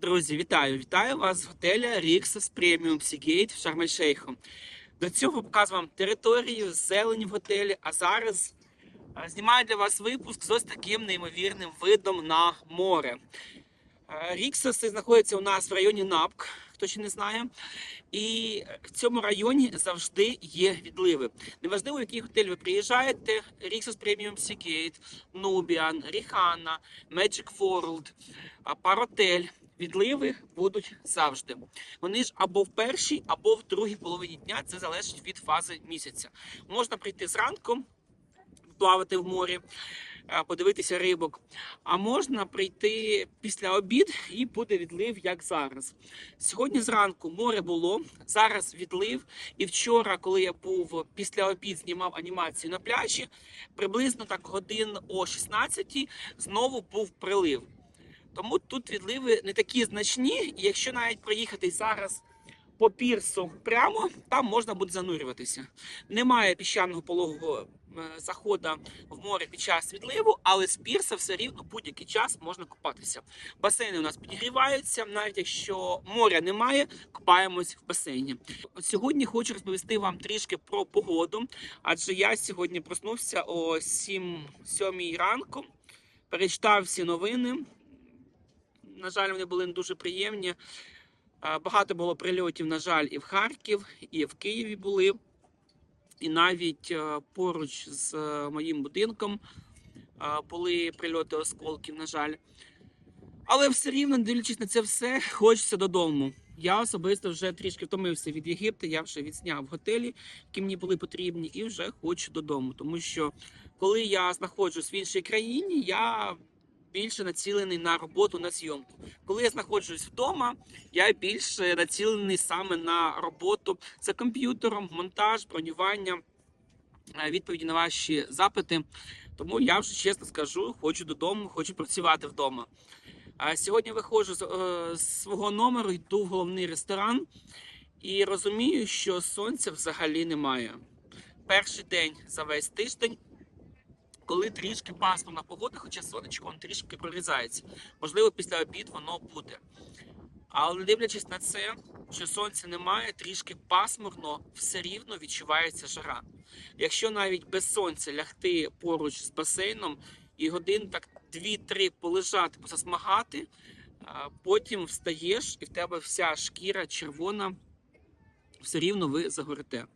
Друзі, вітаю! Вітаю вас з готеля Ріксас Преміум Сігейт в Шарм-Ель-Шейху. До цього показую вам територію, зелені в готелі, а зараз знімаю для вас випуск з ось таким неймовірним видом на море. Ріксоси знаходяться у нас в районі Напк, хто ще не знає. І в цьому районі завжди є відливи. Неважливо, в який готель ви приїжджаєте: Rixos Premium Seagate, Nubian, Rihana, Magic World, Паротель. Відливи будуть завжди. Вони ж або в першій, або в другій половині дня. Це залежить від фази місяця. Можна прийти зранку, плавати в морі, подивитися рибок. А можна прийти після обід і буде відлив, як зараз. Сьогодні зранку море було, зараз відлив. І вчора, коли я був після обід, знімав анімацію на пляжі, приблизно так годин о 16 знову був прилив. Тому тут відливи не такі значні, і якщо навіть проїхати зараз по пірсу прямо, там можна буде занурюватися. Немає піщаного пологого е, заходу в море під час відливу, але з пірса все рівно будь-який час можна купатися. Басейни у нас підігріваються, навіть якщо моря немає, купаємось в басейні. От сьогодні хочу розповісти вам трішки про погоду, адже я сьогодні проснувся о 7 7 ранку, перечитав всі новини. На жаль, вони були не дуже приємні. Е, Багато було прильотів, на жаль, і в Харків, і в Києві були. І навіть е, поруч з е, моїм будинком е, були прильоти осколків, на жаль. Але все рівно, дивлячись на це все, хочеться додому. Я особисто вже трішки втомився від Єгипту, я вже відсняв готелі, які мені були потрібні, і вже хочу додому. Тому що коли я знаходжусь в іншій країні, я більше націлений на роботу на зйомку. Коли я знаходжусь вдома, я більше націлений саме на роботу за комп'ютером, монтаж, бронювання, е, відповіді на ваші запити. Тому я вже чесно скажу, хочу додому, хочу працювати вдома. Сьогодні виходжу з, е, свого номеру, йду в головний ресторан і розумію, що сонця взагалі немає. Перший день за весь тиждень коли трішки пасмурна погода, хоча сонечко воно трішки прорізається. Можливо, після обід воно буде. Але дивлячись на це, що сонця немає, трішки пасмурно, все рівно відчувається жара. Якщо навіть без сонця лягти поруч з басейном і годин так 2-3 полежати, позасмагати, потім встаєш і в тебе вся шкіра червона, все рівно ви загорите.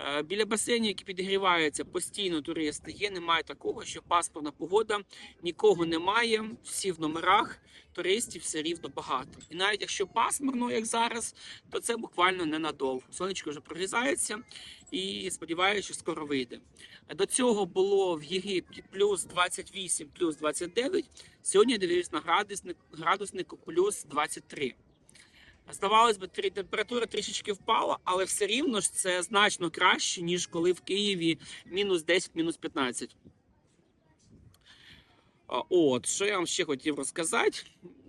Е, Біля басейнів, які підігріваються, постійно туристи є. Немає такого, що паспортна погода, нікого немає, всі в номерах, туристів все рівно багато. І навіть якщо пасмурно, як зараз, то це буквально ненадовго. Сонечко вже прорізається і сподіваюся, що скоро вийде. До цього було в Єгипті плюс 28, плюс 29. Сьогодні я на градусник, градуснику плюс 23. Здавалось би, температура трішечки впала, але все рівно ж це значно краще, ніж коли в Києві мінус 10, мінус 15. От, що я вам ще хотів розказати.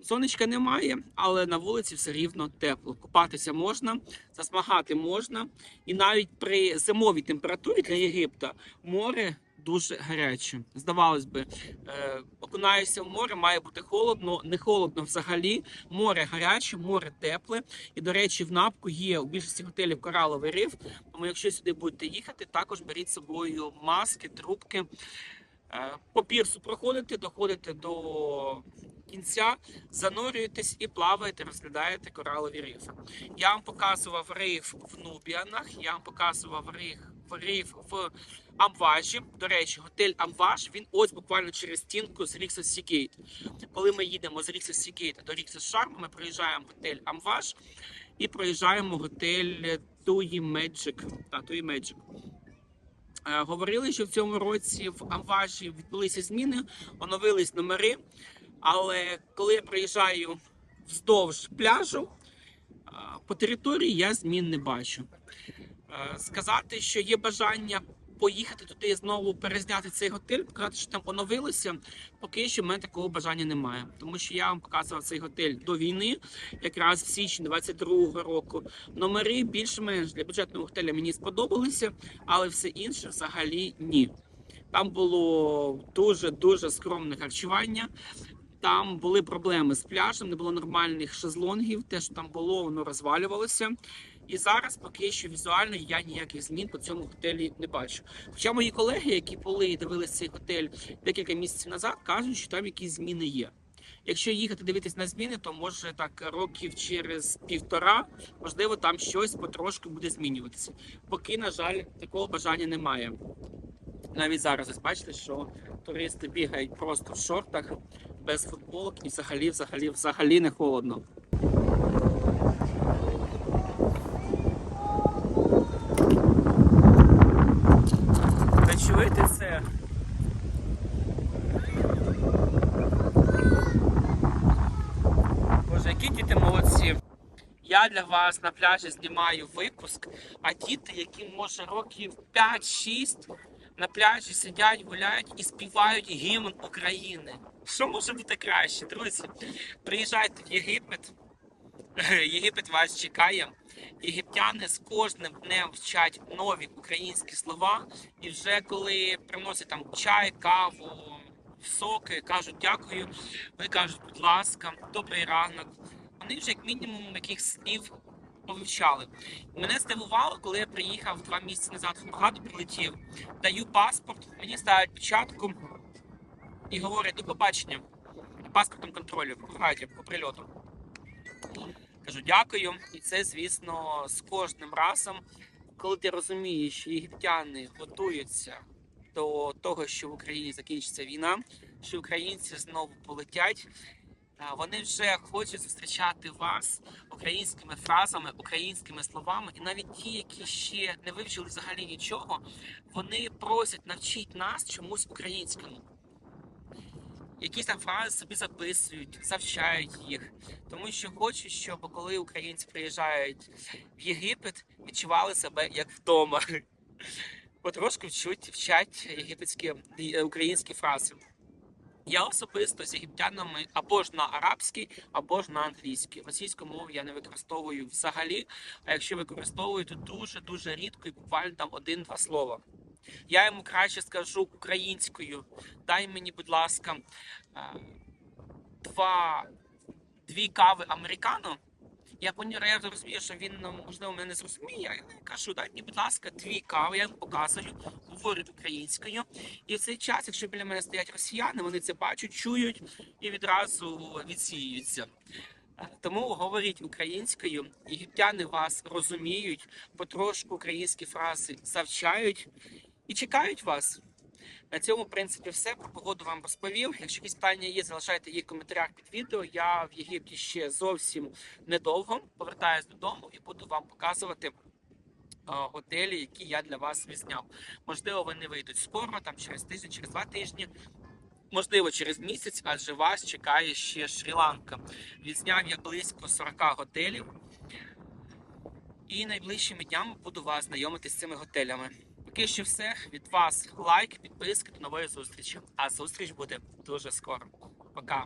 Сонечка немає, але на вулиці все рівно тепло. Купатися можна, засмагати можна. І навіть при зимовій температурі для Єгипта море дуже гаряче. Здавалось би, е, окунаєшся в море, має бути холодно, не холодно взагалі. Море гаряче, море тепле. І, до речі, в напку є у більшості готелів кораловий риф. Тому, якщо сюди будете їхати, також беріть з собою маски, трубки. Е, По пірсу проходите, доходите до кінця, занурюєтесь і плаваєте, розглядаєте коралові рифи. Я вам показував риф в Нубіанах, я вам показував риф, риф в Амважі. До речі, готель Амваж він ось буквально через стінку з Rixos Seagate. Коли ми їдемо з Rixos Seagate до Rixos Sharm, ми приїжджаємо в готель Амваж і проїжджаємо готель Туї Magic. Та, Туї Magic. Е, Говорили, що в цьому році в Амважі відбулися зміни, оновились номери. Але коли я приїжджаю вздовж пляжу, е, по території я змін не бачу. Е, Сказати, що є бажання поїхати туди знову перезняти цей готель, показати, що там оновилося, поки що в мене такого бажання немає. Тому що я вам показував цей готель до війни, якраз в січні 22-го року. Номери більш-менш для бюджетного готеля мені сподобалися, але все інше взагалі ні. Там було дуже дуже скромне харчування. там були проблеми з пляжем, не було нормальних шезлонгів. Те, що там було, воно розвалювалося. І зараз поки що візуально я ніяких змін по цьому готелі не бачу. Хоча мої колеги, які були і дивилися цей готель декілька місяців назад, кажуть, що там якісь зміни є. Якщо їхати дивитись на зміни, то може так років через півтора, можливо, там щось потрошку буде змінюватися. Поки, на жаль, такого бажання немає. Навіть зараз ось бачите, що туристи бігають просто в шортах без футболок і взагалі, взагалі, взагалі не холодно. Це? Боже, які діти молодці. Я для вас на пляжі знімаю випуск, а діти, яким може років 5-6, на пляжі сидять, гуляють і співають гімн України. Що може бути краще, друзі? Приїжджайте в Єгипет. Єгипет вас чекає. Єгиптяни з кожним днем вчать нові українські слова, і вже коли приносять там чай, каву, соки, кажуть дякую. Вони кажуть, будь ласка, добрий ранок. Вони вже як мінімум яких слів повивчали. Мене здивувало, коли я приїхав два місяці назад Хургаду, прилетів, даю паспорт, мені ставлять печатку і говорять до побачення паспортом контролю в по прильоту. Кажу дякую. І це, звісно, з кожним разом, коли ти розумієш, що єгиптяни готуються до того, що в Україні закінчиться війна, що українці знову полетять. Вони вже хочуть зустрічати вас українськими фразами, українськими словами, і навіть ті, які ще не вивчили взагалі нічого, вони просять навчити нас чомусь українському. Якісь там фрази собі записують, завчають їх, тому що хочуть, щоб коли українці приїжджають в Єгипет, відчували себе як вдома. Потрошку вчуть, вчать єгипетські е, українські фрази. Я особисто з єгиптянами або ж на арабській, або ж на англійській. Російську мову я не використовую взагалі. А якщо використовую, то дуже дуже рідко і буквально там один-два слова. Я йому краще скажу українською. Дай мені, будь ласка, е, два, дві кави американо. Я я розумію, що він ну, можливо мене не зрозуміє. Я кажу, дай мені, будь ласка, дві кави, я йому показую, говорить українською. І в цей час, якщо біля мене стоять росіяни, вони це бачать, чують і відразу відсіюються. Е, Тому говоріть українською, єгиптяни вас розуміють, потрошку українські фрази завчають і чекають вас. На цьому, в принципі, все. Про погоду вам розповів. Якщо якісь питання є, залишайте їх в коментарях під відео. Я в Єгипті ще зовсім недовго повертаюсь додому і буду вам показувати е, готелі, які я для вас відзняв. Можливо, вони вийдуть скоро, там через тиждень, через два тижні. Можливо, через місяць, адже вас чекає ще Шрі-Ланка. Відзняв я близько 40 готелів. І найближчими днями буду вас знайомити з цими готелями. Поки що все. Від вас лайк, підписки до нової зустрічі. А зустріч буде дуже скоро. Пока.